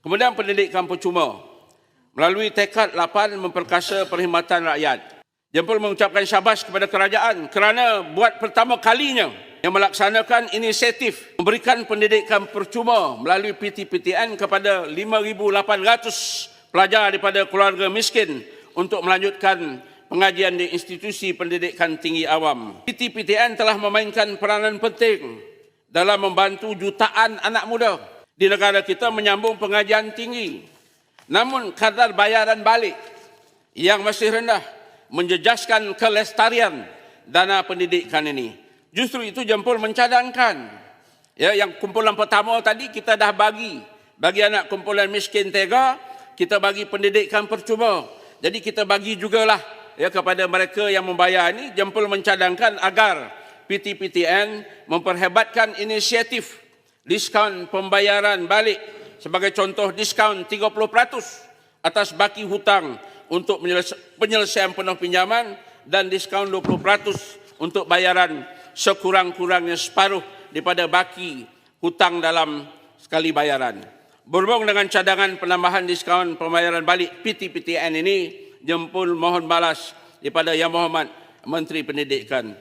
Kemudian pendidikan percuma melalui tekad 8 memperkasa perkhidmatan rakyat. Jempol mengucapkan syabas kepada kerajaan kerana buat pertama kalinya yang melaksanakan inisiatif memberikan pendidikan percuma melalui PTPTN kepada 5,800 pelajar daripada keluarga miskin untuk melanjutkan pengajian di institusi pendidikan tinggi awam. PTPTN telah memainkan peranan penting dalam membantu jutaan anak muda di negara kita menyambung pengajian tinggi. Namun kadar bayaran balik yang masih rendah menjejaskan kelestarian dana pendidikan ini. Justru itu jempol mencadangkan. Ya, yang kumpulan pertama tadi kita dah bagi. Bagi anak kumpulan miskin tega, kita bagi pendidikan percuma. Jadi kita bagi jugalah ya kepada mereka yang membayar ini jempol mencadangkan agar PTPTN memperhebatkan inisiatif diskaun pembayaran balik sebagai contoh diskaun 30% atas baki hutang untuk penyelesaian penuh pinjaman dan diskaun 20% untuk bayaran sekurang-kurangnya separuh daripada baki hutang dalam sekali bayaran. Berhubung dengan cadangan penambahan diskaun pembayaran balik PTPTN ini, jempol mohon balas daripada Yang Berhormat Menteri Pendidikan.